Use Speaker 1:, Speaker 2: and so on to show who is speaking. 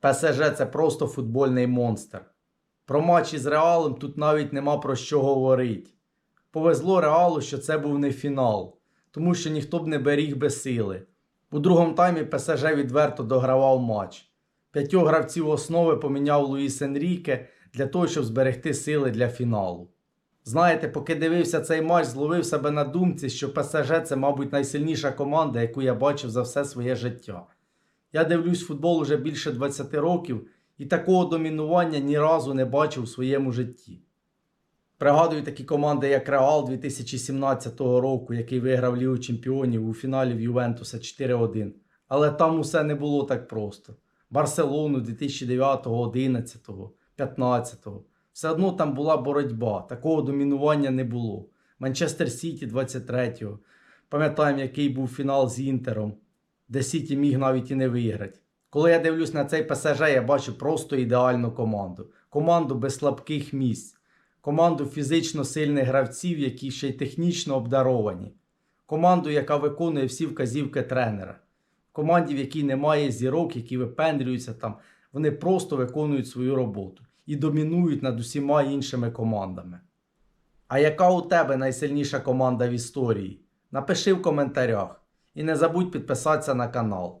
Speaker 1: ПСЖ це просто футбольний монстр. Про матч із Реалом тут навіть нема про що говорити. Повезло Реалу, що це був не фінал, тому що ніхто б не беріг без сили. У другому таймі ПСЖ відверто догравав матч. П'ятьох гравців основи поміняв Луїс Енріке для того, щоб зберегти сили для фіналу. Знаєте, поки дивився цей матч, зловив себе на думці, що ПСЖ це, мабуть, найсильніша команда, яку я бачив за все своє життя. Я дивлюсь футбол уже більше 20 років і такого домінування ні разу не бачив у своєму житті. Пригадую такі команди, як Реал 2017 року, який виграв Лігу Чемпіонів у фіналі в Ювентуса 4-1. Але там усе не було так просто. Барселону 2009, 11, 15. Все одно там була боротьба, такого домінування не було. Манчестер Сіті 23-го. Пам'ятаємо, який був фінал з Інтером, де Сіті міг навіть і не виграти. Коли я дивлюсь на цей ПСЖ, я бачу просто ідеальну команду. Команду без слабких місць, команду фізично сильних гравців, які ще й технічно обдаровані, команду, яка виконує всі вказівки тренера. Команді, в якій немає зірок, які випендрюються там, вони просто виконують свою роботу і домінують над усіма іншими командами. А яка у тебе найсильніша команда в історії? Напиши в коментарях і не забудь підписатися на канал.